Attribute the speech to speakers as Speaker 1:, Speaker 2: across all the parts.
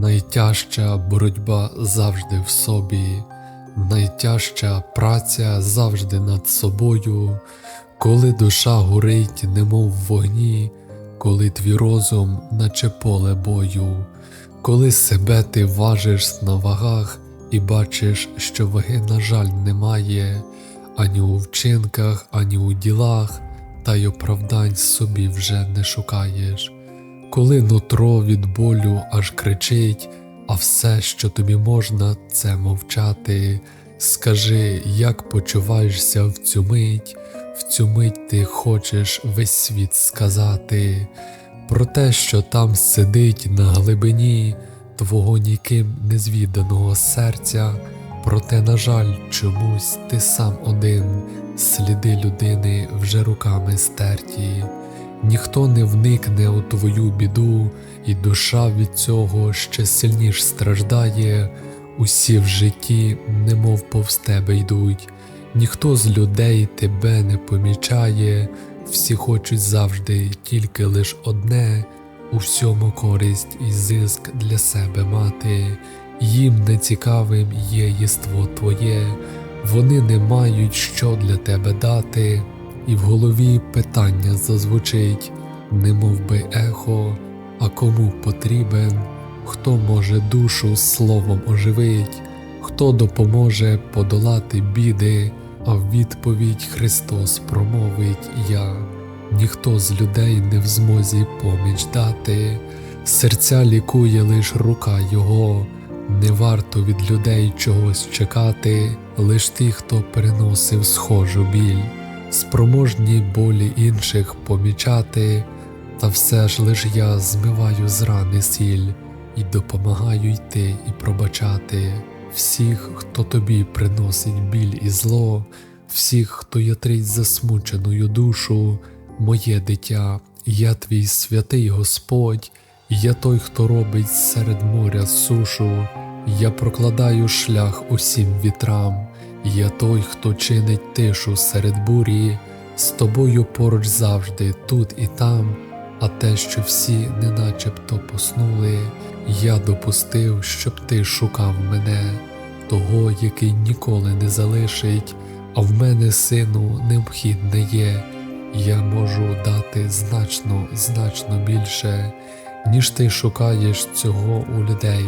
Speaker 1: Найтяжча боротьба завжди в собі, найтяжча праця завжди над собою, коли душа горить, немов в вогні, коли твій розум, наче поле бою, коли себе ти важиш на вагах і бачиш, що ваги, на жаль, немає, ані у вчинках, ані у ділах, та й оправдань собі вже не шукаєш коли нутро від болю аж кричить, а все, що тобі можна, це мовчати. Скажи, як почуваєшся в цю мить, в цю мить ти хочеш весь світ сказати, про те, що там сидить на глибині твого ніким незвіданого серця, проте, на жаль, чомусь ти сам один, сліди людини вже руками стерті. Ніхто не вникне у твою біду, і душа від цього ще сильніш страждає, усі в житті, немов повз тебе йдуть, ніхто з людей тебе не помічає, всі хочуть завжди тільки лиш одне, у всьому користь і зиск для себе мати, їм нецікавим є єство твоє, вони не мають що для тебе дати і в голові питання зазвучить, немов би ехо, а кому потрібен, хто може душу словом оживить, хто допоможе подолати біди, а в відповідь Христос промовить я, ніхто з людей не в змозі поміч дати, серця лікує лиш рука Його. Не варто від людей чогось чекати, лиш ті, хто переносив схожу біль спроможні болі інших помічати, та все ж лиш я змиваю з рани сіль і допомагаю йти і пробачати всіх, хто тобі приносить біль і зло, всіх, хто ятрить засмученою душу, моє дитя, я твій святий Господь, я той, хто робить серед моря сушу, я прокладаю шлях усім вітрам. Я той, хто чинить тишу серед бурі, з тобою поруч завжди, тут і там, а те, що всі не начебто поснули, я допустив, щоб ти шукав мене, того, який ніколи не залишить, а в мене, сину, необхідне є, я можу дати значно, значно більше, ніж ти шукаєш цього у людей.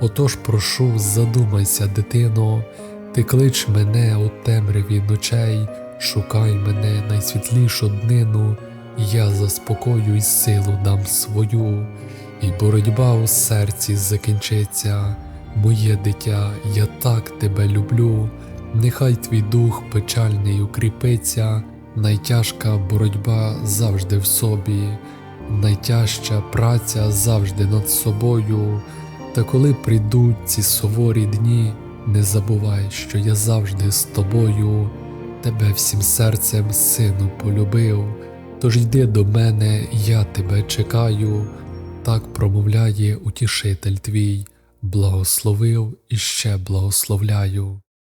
Speaker 1: Отож прошу, задумайся, дитино. Ти клич мене у темряві ночей, шукай мене найсвітлішу днину, я заспокою й силу дам свою, і боротьба у серці закінчиться, моє дитя, я так тебе люблю, нехай твій дух печальний укріпиться, найтяжка боротьба завжди в собі, найтяжча праця завжди над собою, та коли прийдуть ці суворі дні. Не забувай, що я завжди з тобою, тебе всім серцем, сину, полюбив, тож йди до мене, я тебе чекаю, так промовляє утішитель твій, благословив і ще благословляю.